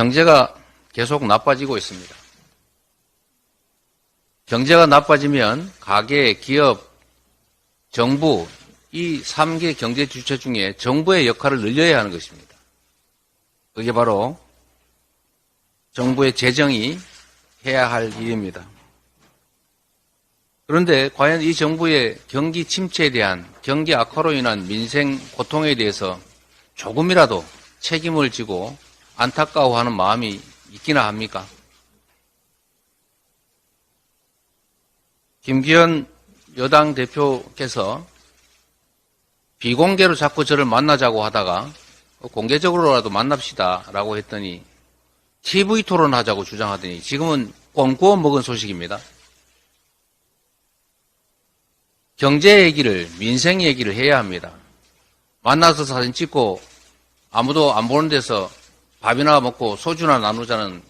경제가 계속 나빠지고 있습니다. 경제가 나빠지면 가계, 기업, 정부 이 3개 경제 주체 중에 정부의 역할을 늘려야 하는 것입니다. 그게 바로 정부의 재정이 해야 할 일입니다. 그런데 과연 이 정부의 경기 침체에 대한 경기 악화로 인한 민생 고통에 대해서 조금이라도 책임을 지고 안타까워하는 마음이 있기나 합니까? 김기현 여당 대표께서 비공개로 자꾸 저를 만나자고 하다가 공개적으로라도 만납시다라고 했더니 TV 토론 하자고 주장하더니 지금은 꽁 구워 먹은 소식입니다. 경제 얘기를 민생 얘기를 해야 합니다. 만나서 사진 찍고 아무도 안 보는 데서 밥이나 먹고 소주나 나누자는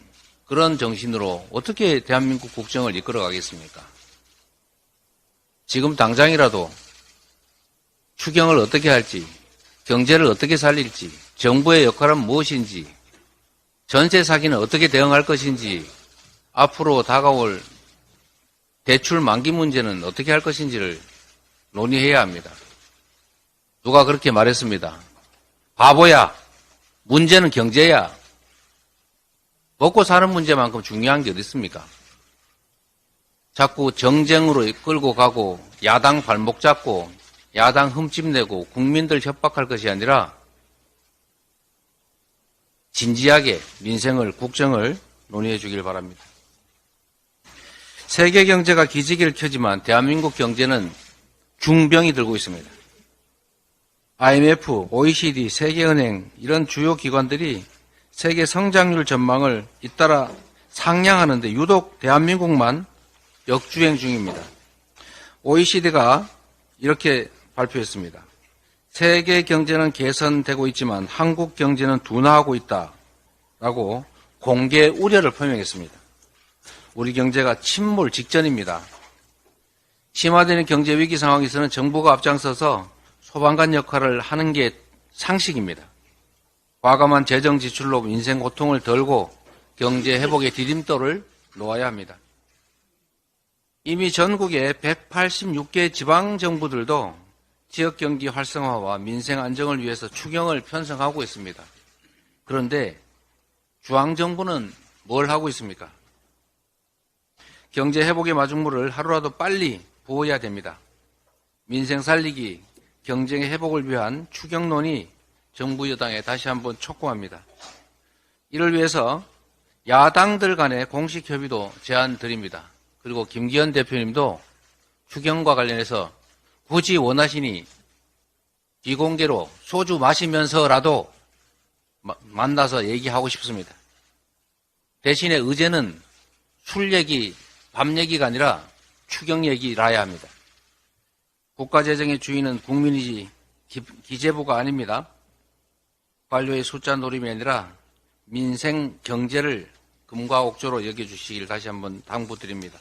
그런 정신으로 어떻게 대한민국 국정을 이끌어 가겠습니까? 지금 당장이라도 추경을 어떻게 할지, 경제를 어떻게 살릴지, 정부의 역할은 무엇인지, 전세 사기는 어떻게 대응할 것인지, 앞으로 다가올 대출 만기 문제는 어떻게 할 것인지를 논의해야 합니다. 누가 그렇게 말했습니다. 바보야. 문제는 경제야. 먹고 사는 문제만큼 중요한 게 어디 있습니까? 자꾸 정쟁으로 끌고 가고 야당 발목 잡고 야당 흠집내고 국민들 협박할 것이 아니라 진지하게 민생을 국정을 논의해 주길 바랍니다. 세계 경제가 기지개를 켜지만 대한민국 경제는 중병이 들고 있습니다. IMF, OECD, 세계은행 이런 주요 기관들이 세계 성장률 전망을 잇따라 상향하는데 유독 대한민국만 역주행 중입니다. OECD가 이렇게 발표했습니다. 세계 경제는 개선되고 있지만 한국 경제는 둔화하고 있다라고 공개 우려를 표명했습니다. 우리 경제가 침몰 직전입니다. 심화되는 경제 위기 상황에서는 정부가 앞장서서 소방관 역할을 하는 게 상식입니다. 과감한 재정 지출로 인생 고통을 덜고 경제 회복의 디딤돌을 놓아야 합니다. 이미 전국의 186개 지방 정부들도 지역 경기 활성화와 민생 안정을 위해서 추경을 편성하고 있습니다. 그런데 중앙 정부는 뭘 하고 있습니까? 경제 회복의 마중물을 하루라도 빨리 부어야 됩니다. 민생 살리기, 경쟁의 회복을 위한 추경론이 정부 여당에 다시 한번 촉구합니다. 이를 위해서 야당들 간의 공식 협의도 제안 드립니다. 그리고 김기현 대표님도 추경과 관련해서 굳이 원하시니 비공개로 소주 마시면서라도 마- 만나서 얘기하고 싶습니다. 대신에 의제는 술 얘기, 밥 얘기가 아니라 추경 얘기라야 합니다. 국가재정의 주인은 국민이지 기- 기재부가 아닙니다. 관료의 숫자 노림이 아니라 민생 경제를 금과 옥조로 여겨주시길 다시 한번 당부드립니다.